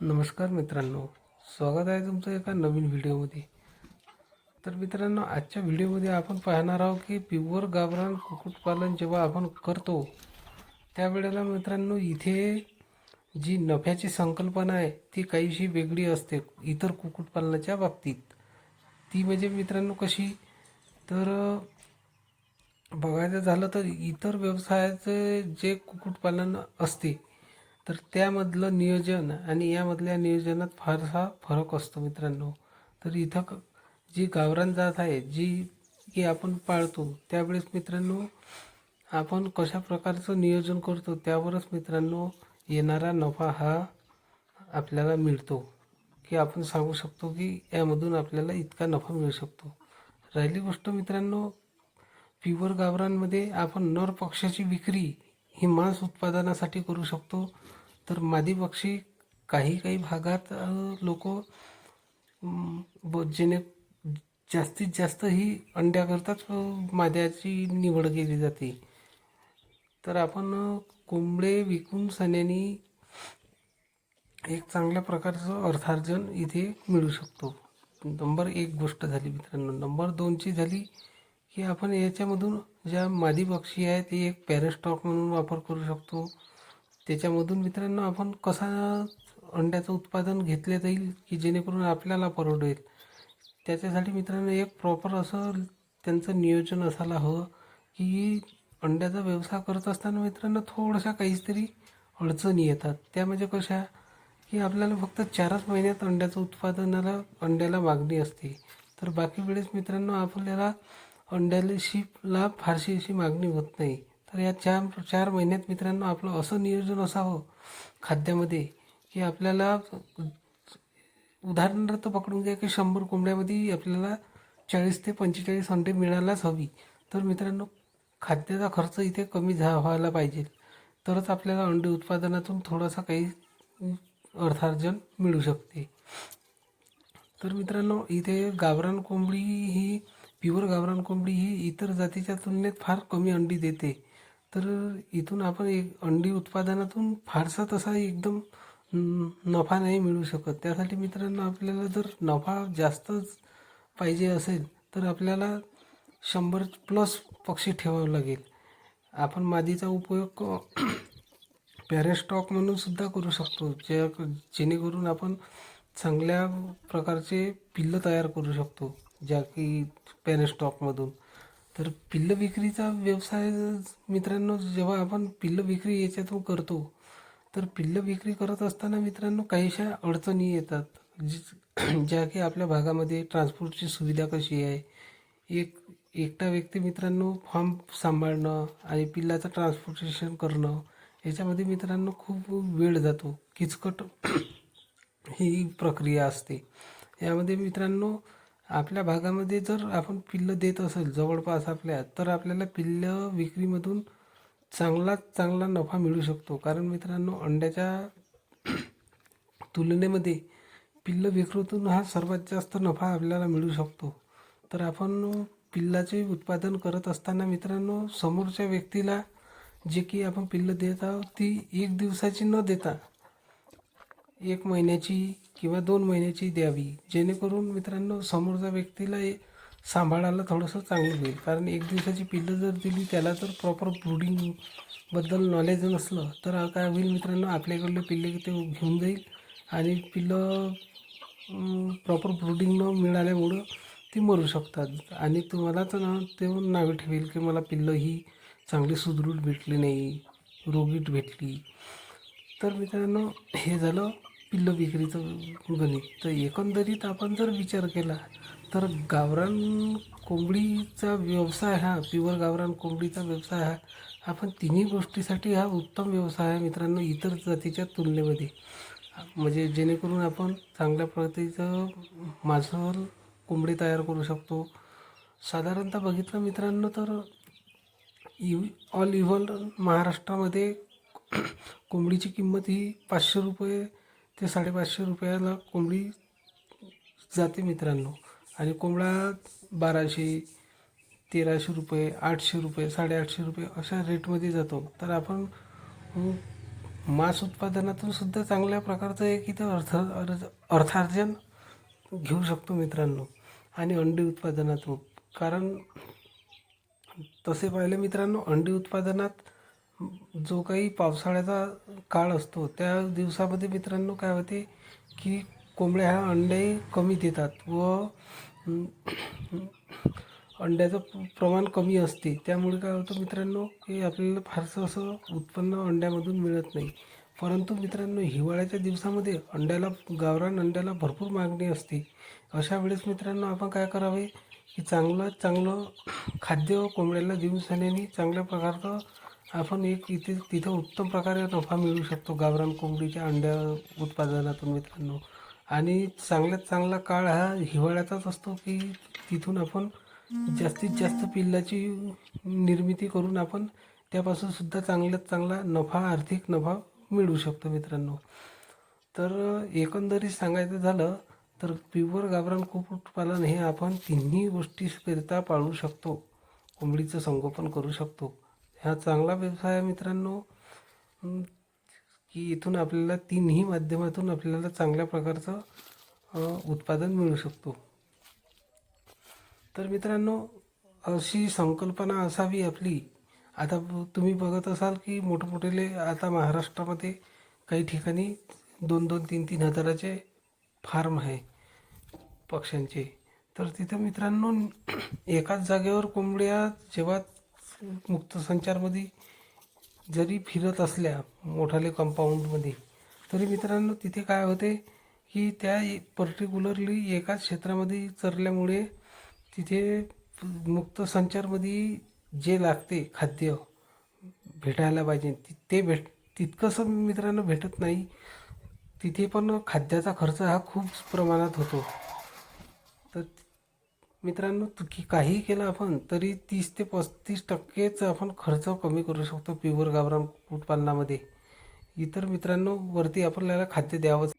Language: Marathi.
नमस्कार मित्रांनो. स्वागत आहे तुमचं एका नवीन व्हिडिओमध्ये. तर मित्रांनो आजच्या व्हिडिओमध्ये आपण पाहणार आहोत की प्युअर गाभरान कुक्कुटपालन जेव्हा आपण करतो त्यावेळेला मित्रांनो इथे जी नफ्याची संकल्पना आहे ती काहीशी वेगळी असते इतर कुक्कुटपालनाच्या बाबतीत. ती म्हणजे मित्रांनो कशी? तर बघायचं झालं तर इतर व्यवसायाचे जे कुक्कुटपालन असते तर त्यामधलं नियोजन आणि यामधल्या नियोजनात फारसा फरक असतो मित्रांनो. तर इथं क जी गावरान जात आहे जी की आपण पाळतो त्यावेळेस मित्रांनो आपण कशा प्रकारचं नियोजन करतो त्यावरच मित्रांनो येणारा नफा हा आपल्याला मिळतो. की आपण सांगू शकतो की यामधून आपल्याला इतका नफा मिळू शकतो. राहिली गोष्ट मित्रांनो प्युअर गावरांमध्ये आपण नर पक्षाची विक्री ही मांस उत्पादनासाठी करू शकतो. तर मादी पक्षी काही काही भागात लोक जेणे जास्तीत जास्त ही अंड्याकरताच माद्याची निवड केली जाते. तर आपण कोंबडे विकून सण्यानी एक चांगल्या प्रकारचं अर्थार्जन इथे मिळू शकतो. नंबर एक गोष्ट झाली मित्रांनो. नंबर दोनची झाली की आपण याच्यामधून ज्या मादी पक्षी आहे ते एक पॅरेस्टॉक म्हणून वापर करू शकतो. त्याच्यामधून मित्रांनो आपण कसा अंड्याचं उत्पादन घेतले जाईल की जेणेकरून आपल्याला परवडेल त्याच्यासाठी मित्रांनो एक प्रॉपर असं त्यांचं नियोजन असायला हवं की अंड्याचा व्यवसाय करत असताना मित्रांनो थोड्याशा काहीतरी अडचणी येतात. त्या म्हणजे कशा की आपल्याला फक्त चारच महिन्यात अंड्याचं उत्पादनाला अंड्याला मागणी असते. तर बाकी वेळेस मित्रांनो आपल्याला अंड्याला शिपला फारशी अशी मागणी होत नाही. तर या चार चार महिन्यात मित्रांनो आपलं असं नियोजन असावं खाद्यामध्ये की आपल्याला उदाहरणार्थ पकडून घ्या की शंभर कोंबड्यामध्ये आपल्याला चाळीस ते पंचेचाळीस अंडे मिळायलाच हवी. तर मित्रांनो खाद्याचा खर्च इथे कमी झा व्हायला पाहिजे. तरच आपल्याला अंडी उत्पादनातून थोडासा काही अर्थार्जन मिळू शकते. तर मित्रांनो इथे गावरान कोंबडी ही प्युअर गावरान कोंबडी ही इतर जातीच्या तुलनेत फार कमी अंडी देते. तर इथून आपण एक अंडी उत्पादनातून फारसा तसा एकदम न- नफा नाही मिळू शकत. त्यासाठी मित्रांनो आपल्याला जर नफा जास्तच पाहिजे असेल तर आपल्याला शंभर प्लस पक्षी ठेवावं लागेल. आपण मादीचा उपयोग पॅरेस्टॉक म्हणून सुद्धा करू शकतो ज्या जेणेकरून आपण चांगल्या प्रकारचे पिल्लं तयार करू शकतो ज्या की पॅरेस्टॉकमधून. तर पिल्लं विक्रीचा व्यवसाय मित्रांनो जेव्हा आपण पिल्लं विक्री याच्यातून करतो तर पिल्लं विक्री करत असताना मित्रांनो काहीशा अडचणी येतात. ज्या की आपल्या भागामध्ये ट्रान्सपोर्टची सुविधा कशी आहे? एक एकटा व्यक्ती मित्रांनो फॉर्म सांभाळणं आणि पिल्लाचं ट्रान्सपोर्टेशन करणं याच्यामध्ये मित्रांनो खूप वेळ जातो. किचकट ही प्रक्रिया असते. यामध्ये मित्रांनो आपल्या भागामध्ये जर आपण पिल्लं देत असेल जवळपास आपल्या तर आपल्याला पिल्लं विक्रीमधून चांगलाच चांगला नफा मिळू शकतो. कारण मित्रांनो अंड्याच्या तुलनेमध्ये पिल्लं विक्रीतून हा सर्वात जास्त नफा आपल्याला मिळू शकतो. तर आपण पिल्लाचे उत्पादन करत असताना मित्रांनो समोरच्या व्यक्तीला जे की आपण पिल्लं देत आहोत ती एक दिवसाची न देता एक महिन्याची किंवा दोन महिन्याची द्यावी जेणेकरून मित्रांनो समोरच्या व्यक्तीला सांभाळायला थोडंसं चांगलं होईल. कारण एक दिवसाची पिल्लं जर दिली त्याला जर प्रॉपर ब्रुडिंगबद्दल नॉलेज नसलं तर काय होईल मित्रांनो आपल्याकडलं पिल्ले ते घेऊन जाईल आणि पिल्लं प्रॉपर ब्रुडिंग न मिळाल्यामुळं ती मरू शकतात. आणि तुम्हालाच ना ते नावे ठेवेल की मला पिल्लं ही चांगली सुदृढ भेटली नाही रोगीट भेटली. तर मित्रांनो हे झालं पिल्लं विक्रीचं गणित. तर एकंदरीत आपण जर विचार केला तर गावरान कोंबडीचा व्यवसाय हा प्युअर गावरान कोंबडीचा व्यवसाय हा आपण तिन्ही गोष्टीसाठी हा उत्तम व्यवसाय आहे मित्रांनो इतर जातीच्या तुलनेमध्ये. म्हणजे जेणेकरून आपण चांगल्या पद्धतीचं मांसावर कोंबडी तयार करू शकतो. साधारणतः बघितलं मित्रांनो तर इव ऑल इव्हल महाराष्ट्रामध्ये कोंबडीची किंमत ही पाचशे रुपये ते साडेपाचशे रुपयाला कोंबडी जाते मित्रांनो. आणि कोंबडा बाराशे तेराशे रुपये आठशे रुपये साडेआठशे रुपये अशा रेटमध्ये जातो. तर आपण मांस उत्पादनातून सुद्धा चांगल्या प्रकारचं एक इथं अर्थ अर्ज अर्थार्जन घेऊ शकतो मित्रांनो. आणि अंडी उत्पादनातून. कारण तसे पाहिले मित्रांनो अंडी उत्पादनात जो काही पावसाळ्याचा काळ असतो त्या दिवसामध्ये मित्रांनो काय होते की कोंबड्या ह्या अंडे कमी देतात व अंड्याचं प्रमाण कमी असते. त्यामुळे काय होतं मित्रांनो की आपल्याला फारसं असं उत्पन्न अंड्यामधून मिळत नाही. परंतु मित्रांनो हिवाळ्याच्या दिवसामध्ये अंड्याला गावरान अंड्याला भरपूर मागणी असते. अशा वेळेस मित्रांनो आपण काय करावे की चांगलं चांगलं खाद्य कोंबड्याला देऊन सण्याने चांगल्या प्रकारचं आपण एक इथे तिथं उत्तम प्रकारे नफा मिळू शकतो. गावरान कोंबडीच्या अंड्या उत्पादनातून मित्रांनो. आणि चांगल्यात चांगला काळ हा हिवाळ्याचाच असतो की तिथून आपण जास्तीत जास्त पिल्लाची निर्मिती करून आपण त्यापासून सुद्धा चांगल्यात चांगला नफा आर्थिक नफा मिळू शकतो मित्रांनो. तर एकंदरीत सांगायचं झालं तर प्युअर गाबरान कुक्कुटपालन हे आपण तिन्ही गोष्टीकरिता पाळू शकतो. कोंबडीचं संगोपन करू शकतो. हा चांगला व्यवसाय आहे मित्रांनो. की इथून आपल्याला तीनही माध्यमातून आपल्याला चांगल्या प्रकारचं उत्पादन मिळू शकतो. तर मित्रांनो अशी संकल्पना असावी आपली. आता तुम्ही बघत असाल की मोठमोठेले आता महाराष्ट्रामध्ये काही ठिकाणी दोन दोन तीन तीन हजाराचे फार्म आहे पक्ष्यांचे. तर तिथं मित्रांनो एकाच जागेवर कोंबड्या जेव्हा मुक्त संचारमध्ये जरी फिरत असल्या मोठाले कंपाऊंडमध्ये तरी मित्रांनो तिथे काय होते की त्या पर्टिक्युलरली एकाच क्षेत्रामध्ये चरल्यामुळे तिथे मुक्त संचारमध्ये जे लागते खाद्य भेटायला पाहिजे ति- ते भेट तितकंसं मित्रांनो भेटत नाही. तिथे पण खाद्याचा खर्च हा खूप प्रमाणात होतो. तर मित्रांनो तु- की काहीही केलं आपण तरी तीस ते पस्तीस टक्केच आपण खर्च कमी करू शकतो प्युअर गावरान कुक्कुटपालनामध्ये इतर मित्रांनो वरती आपल्याला खाद्य द्यावंच